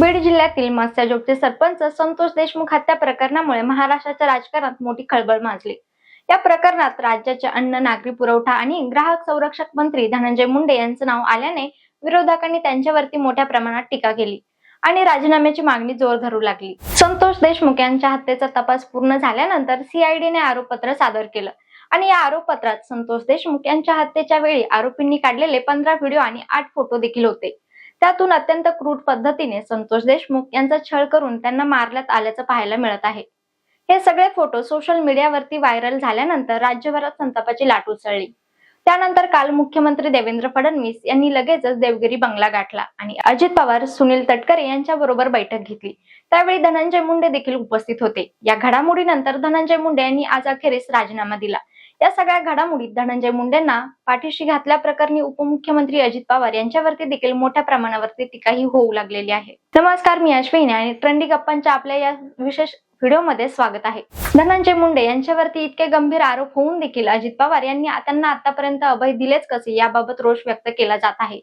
बीड जिल्ह्यातील मत्स्यजोगचे सरपंच संतोष देशमुख हत्या प्रकरणामुळे महाराष्ट्राच्या राजकारणात मोठी खळबळ माजली. या प्रकरणात राज्याचे अन्न नागरी पुरवठा आणि ग्राहक संरक्षक मंत्री धनंजय मुंडे यांचं नाव आल्याने विरोधकांनी त्यांच्यावरती मोठ्या प्रमाणात टीका केली आणि राजीनाम्याची मागणी जोर धरू लागली. संतोष देशमुख यांच्या हत्येचा तपास पूर्ण झाल्यानंतर सीआयडीने आरोपपत्र सादर केलं आणि या आरोपपत्रात संतोष देशमुख यांच्या हत्येच्या वेळी आरोपींनी काढलेले पंधरा व्हिडिओ आणि आठ फोटो देखील होते. त्यातून अत्यंत क्रूर पद्धतीने संतोष देशमुख यांचा छळ करून त्यांना मारण्यात आल्याचं पाहायला मिळत आहे. हे सगळे फोटो सोशल मीडियावरती व्हायरल झाल्यानंतर राज्यभरात संतापाची लाट उसळली. त्यानंतर काल मुख्यमंत्री देवेंद्र फडणवीस यांनी लगेचच देवगिरी बंगला गाठला आणि अजित पवार सुनील तटकरे यांच्या बरोबर बैठक घेतली. त्यावेळी धनंजय मुंडे देखील उपस्थित होते. या घडामोडीनंतर धनंजय मुंडे यांनी आज अखेरीस राजीनामा दिला. या सगळ्या घडामोडीत धनंजय मुंडेंना पाठीशी घातल्याप्रकरणी उपमुख्यमंत्री अजित पवार यांच्यावरती देखील मोठ्या प्रमाणावरती टीकाही होऊ लागलेली आहे. नमस्कार मी अश्विनी आणि ट्रेंडी गप्पांच्या आपल्या या विशेष व्हिडिओमध्ये स्वागत आहे. धनंजय मुंडे यांच्यावरती इतके गंभीर आरोप होऊन देखील अजित पवार यांनी त्यांना आतापर्यंत अभय दिलेच कसे याबाबत रोष व्यक्त केला जात आहे.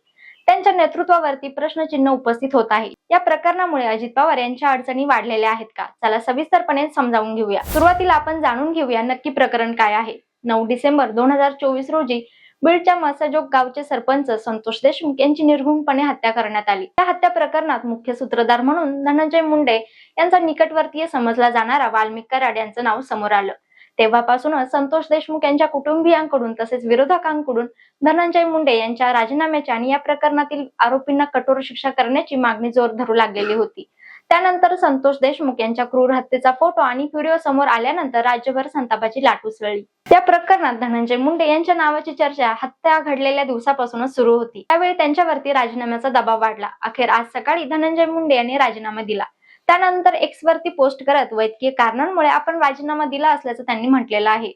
त्यांच्या नेतृत्वावरती प्रश्नचिन्ह उपस्थित होत आहे. या प्रकरणामुळे अजित पवार यांच्या अडचणी वाढलेल्या आहेत का? चला सविस्तरपणे समजावून घेऊया. सुरुवातीला आपण जाणून घेऊया नक्की प्रकरण काय आहे. नऊ डिसेंबर दोन हजार चोवीस रोजी बीडच्या मसाजोग गावचे सरपंच संतोष देशमुख यांची निर्घुणपणे हत्या करण्यात आली. त्या हत्या प्रकरणात मुख्य सूत्रधार म्हणून धनंजय मुंडे यांचा निकटवर्तीय समजला जाणारा वाल्मिक कराड यांचं नाव समोर आलं. तेव्हापासूनच संतोष देशमुख यांच्या कुटुंबियांकडून तसेच विरोधकांकडून धनंजय मुंडे यांच्या राजीनाम्याच्या आणि या प्रकरणातील आरोपींना कठोर शिक्षा करण्याची मागणी जोर धरू लागलेली होती. त्यानंतर संतोष देशमुख यांच्या क्रूर हत्येचा फोटो आणि व्हिडिओ समोर आल्यानंतर राज्यभर संतापाची लाट उसळली. त्या प्रकरणात धनंजय मुंडे यांच्या नावाची चर्चा हत्या घडलेल्या दिवसापासूनच सुरू होती. त्यावेळी त्यांच्यावरती राजीनाम्याचा दबाव वाढला. अखेर आज सकाळी धनंजय मुंडे यांनी राजीनामा दिला. त्यानंतर एक्स वरती पोस्ट करत वैद्यकीय कारणांमुळे आपण राजीनामा दिला असल्याचं त्यांनी म्हटलेलं आहे.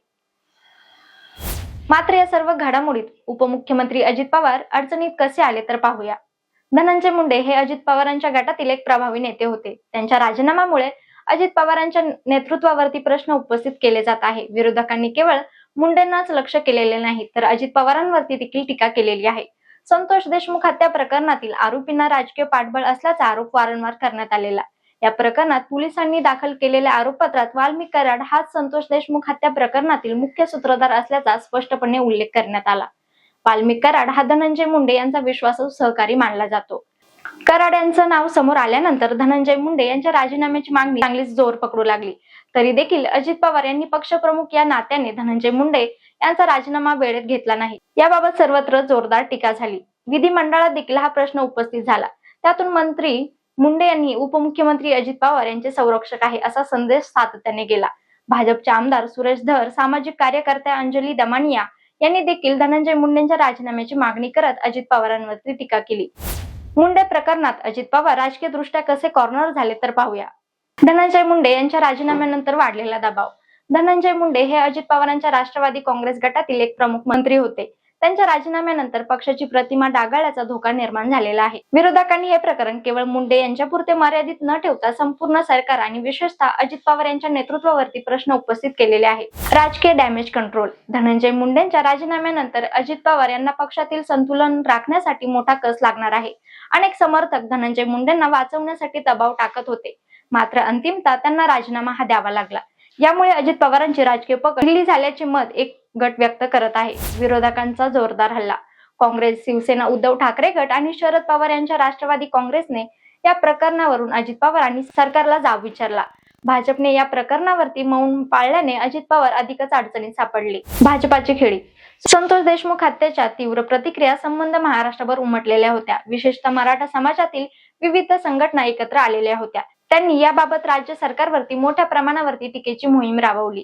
मात्र या सर्व घडामोडीत उपमुख्यमंत्री अजित पवार अडचणीत कसे आले तर पाहूया. धनंजय मुंडे हे अजित पवारांच्या गटातील एक प्रभावी नेते होते. त्यांच्या राजीनाम्यामुळे अजित पवारांच्या नेतृत्वावरती प्रश्न उपस्थित केले जात आहे. विरोधकांनी केवळ मुंडेंनाच लक्ष केलेले नाही तर अजित पवारांवरती देखील टीका केलेली आहे. संतोष देशमुख हत्या प्रकरणातील आरोपींना राजकीय पाठबळ असल्याचा आरोप वारंवार करण्यात आलेला या प्रकरणात पोलिसांनी दाखल केलेल्या आरोपपत्रात वाल्मिक कराड हाच संतोष देशमुख हत्या प्रकरणातील मुख्य सूत्रधार असल्याचा स्पष्टपणे उल्लेख करण्यात आला. वाल्मिक कराड हा धनंजय मुंडे यांचा विश्वासू सहकारी मानला जातो. कराड यांचं नाव समोर आल्यानंतर धनंजय मुंडे यांच्या राजीनाम्याची मागणी चांगलीच जोर पकडू लागली. तरी देखील अजित पवार यांनी पक्षप्रमुख या नात्याने धनंजय मुंडे यांचा राजीनामा वेळेत घेतला नाही. याबाबत सर्वत्र जोरदार टीका झाली. विधिमंडळात देखील हा प्रश्न उपस्थित झाला. त्यातून मंत्री मुंडे यांनी उपमुख्यमंत्री अजित पवार यांचे संरक्षक आहे असा संदेश सातत्याने गेला. भाजपचे आमदार सुरेश धर सामाजिक कार्यकर्त्या अंजली दमानिया यांनी देखील धनंजय मुंडेंच्या राजीनाम्याची मागणी करत अजित पवारांवरती टीका केली. मुंडे प्रकरणात अजित पवार राजकीय दृष्ट्या कसे कॉर्नर झाले तर पाहूया. धनंजय मुंडे यांच्या राजीनाम्यानंतर वाढलेला दबाव. धनंजय मुंडे हे अजित पवारांच्या राष्ट्रवादी काँग्रेस गटातील एक प्रमुख मंत्री होते. त्यांच्या राजीनाम्यानंतर पक्षाची प्रतिमा डागाळल्याचा धोका निर्माण झालेला आहे. विरोधकांनी हे प्रकरण केवळ मुंडे यांच्यापुरते मर्यादित न ठेवता संपूर्ण सरकार आणि विशेषतः अजित पवार यांच्या नेतृत्वावरती प्रश्न उपस्थित केलेले आहेत. राजकीय डॅमेज कंट्रोल. धनंजय मुंडेंच्या राजीनाम्यानंतर अजित पवार यांना पक्षातील संतुलन राखण्यासाठी मोठा कस लागणार आहे. अनेक समर्थक धनंजय मुंडेंना वाचवण्यासाठी दबाव टाकत होते. मात्र अंतिमता त्यांना राजीनामा हा द्यावा लागला. यामुळे अजित पवारांची राजकीय पकड झाल्याचे मत एक गट व्यक्त करत आहे. विरोधकांचा जोरदार हल्ला. काँग्रेस शिवसेना उद्धव ठाकरे गट आणि शरद पवार यांच्या राष्ट्रवादी काँग्रेसने या प्रकरणावरून अजित पवारांनी सरकारला जाब विचारला. भाजपने या प्रकरणावरती मौन पाळल्याने अजित पवार अधिकच अडचणीत सापडले. भाजपाची खेळी. संतोष देशमुख हत्येच्या तीव्र प्रतिक्रिया संबंध महाराष्ट्रभर उमटलेल्या होत्या. विशेषतः मराठा समाजातील विविध संघटना एकत्र आलेल्या होत्या. त्यांनी याबाबत राज्य सरकारवरती मोठ्या प्रमाणावरती टीकेची मोहीम राबवली.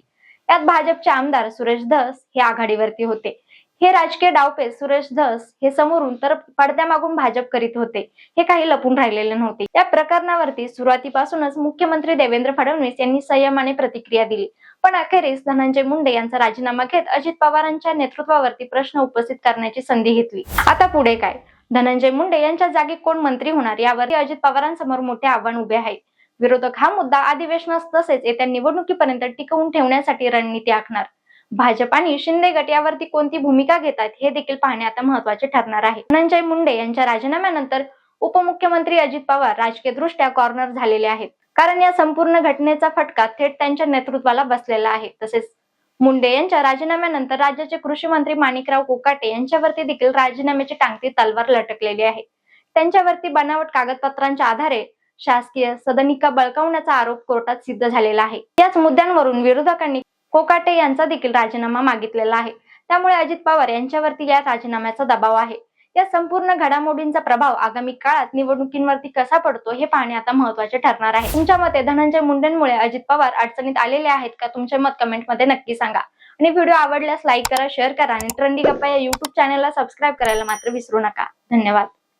यात भाजपचे आमदार सुरेश धस हे आघाडीवरती होते. हे राजकीय डावपे सुरेश धस हे समोरून तर पडद्यामागून भाजप करीत होते. हे काही लपून राहिलेले नव्हते. या प्रकरणावरती सुरुवातीपासूनच मुख्यमंत्री देवेंद्र फडणवीस यांनी संयमाने प्रतिक्रिया दिली. पण अखेरीस धनंजय मुंडे यांचा राजीनामा घेत अजित पवारांच्या नेतृत्वावरती प्रश्न उपस्थित करण्याची संधी घेतली. आता पुढे काय? धनंजय मुंडे यांच्या जागी कोण मंत्री होणार यावर अजित पवारांसमोर मोठे आव्हान उभे आहे. विरोधक हा मुद्दा अधिवेशनास तसेच येत्या निवडणुकीपर्यंत टिकवून ठेवण्यासाठी रणनीती आखणार. भाजप आणि शिंदे गट यावरती कोणती भूमिका घेतात हे देखील पाहणे आता महत्त्वाचे ठरणार आहे. धनंजय मुंडे यांच्या राजीनाम्यानंतर उपमुख्यमंत्री अजित पवार राजकीय दृष्ट्या कॉर्नर झालेले आहेत. कारण या संपूर्ण घटनेचा फटका थेट त्यांच्या नेतृत्वाला बसलेला आहे. तसेच मुंडे यांच्या राजीनाम्यानंतर राज्याचे कृषी मंत्री माणिकराव कोकाटे यांच्यावरती देखील राजीनाम्याची टांगती तलवार लटकलेली आहे. त्यांच्यावरती बनावट कागदपत्रांच्या आधारे शासकीय सदनिका बळकावण्याचा आरोप कोर्टात सिद्ध झालेला आहे. याच मुद्द्यांवरून विरोधकांनी कोकाटे यांचा देखील राजीनामा मागितलेला आहे. त्यामुळे अजित पवार यांच्यावरती या राजीनाम्याचा दबाव आहे. या संपूर्ण घडामोडींचा प्रभाव आगामी काळात निवडणुकींवरती कसा पडतो हे पाहणे आता महत्त्वाचे ठरणार आहे. तुमच्या मते धनंजय मुंडेंमुळे अजित पवार अडचणीत आलेले आहेत का? तुमचे मत कमेंटमध्ये नक्की सांगा. आणि व्हिडिओ आवडल्यास लाईक करा शेअर करा आणि ट्रेंडी गप्पा या युट्यूब चॅनलला सबस्क्राईब करायला मात्र विसरू नका. धन्यवाद.